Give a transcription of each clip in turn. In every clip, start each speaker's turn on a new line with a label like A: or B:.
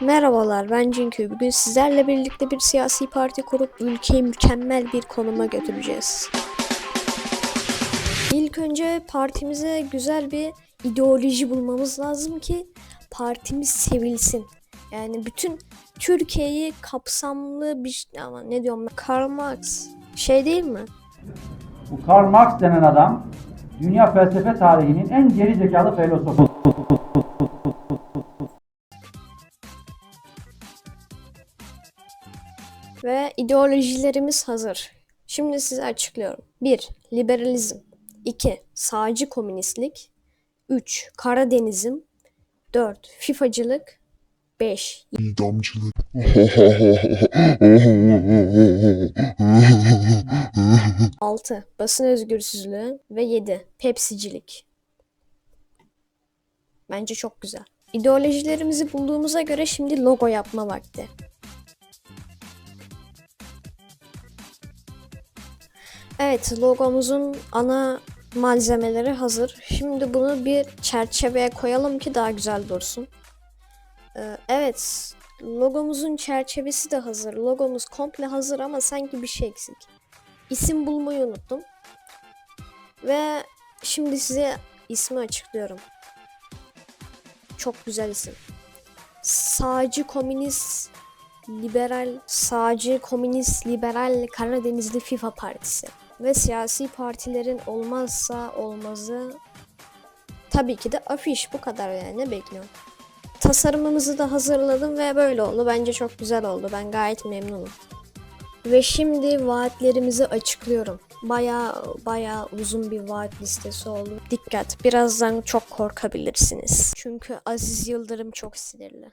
A: Merhabalar ben Cinkü. Bugün sizlerle birlikte bir siyasi parti kurup ülkeyi mükemmel bir konuma götüreceğiz. İlk önce partimize güzel bir ideoloji bulmamız lazım ki partimiz sevilsin. Yani bütün Türkiye'yi kapsamlı bir ama ne diyorum Karl Marx şey değil mi?
B: Bu Karl Marx denen adam dünya felsefe tarihinin en geri zekalı filozofu.
A: Ve ideolojilerimiz hazır. Şimdi size açıklıyorum. 1. Liberalizm 2. Sağcı komünistlik 3. Karadenizim 4. FIFA'cılık 5.
C: İdamcılık.
A: 6. Basın özgürsüzlüğü ve 7. Pepsicilik. Bence çok güzel. İdeolojilerimizi bulduğumuza göre şimdi logo yapma vakti. Evet, logomuzun ana malzemeleri hazır. Şimdi bunu bir çerçeveye koyalım ki daha güzel dursun. Ee, evet, logomuzun çerçevesi de hazır. Logomuz komple hazır ama sanki bir şey eksik. İsim bulmayı unuttum. Ve şimdi size ismi açıklıyorum. Çok güzel isim. Sağcı komünist liberal sağcı komünist liberal Karadenizli FIFA Partisi ve siyasi partilerin olmazsa olmazı tabii ki de afiş bu kadar yani ne bekliyorum. Tasarımımızı da hazırladım ve böyle oldu. Bence çok güzel oldu. Ben gayet memnunum. Ve şimdi vaatlerimizi açıklıyorum. Baya baya uzun bir vaat listesi oldu. Dikkat birazdan çok korkabilirsiniz. Çünkü Aziz Yıldırım çok sinirli.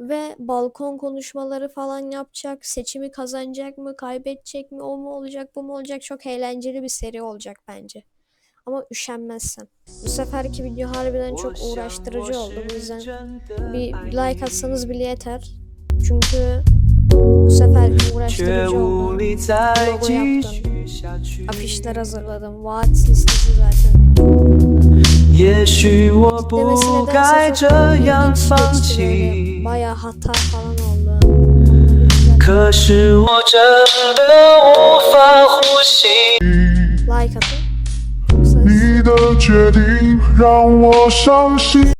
A: ve balkon konuşmaları falan yapacak. Seçimi kazanacak mı, kaybedecek mi, o mu olacak, bu mu olacak? Çok eğlenceli bir seri olacak bence. Ama üşenmezsem. Bu seferki video harbiden çok uğraştırıcı oldu. Bu yüzden bir like atsanız bile yeter. Çünkü bu sefer
D: 却
A: uğraştırıcı
D: 无
A: oldu.
D: 力再
A: Logo
D: 继
A: yaptım.
D: 续下去。
A: Afişler hazırladım. Vaat listesi zaten.
D: 也许我不
A: Demesi
D: 该
A: nedense
D: 这
A: çok
D: 样
A: ilginç
D: 放
A: geçti böyle.
D: 弃，
A: 玛雅哈塔，
D: 可是我真的无法呼吸。
C: 你的决定让我伤心。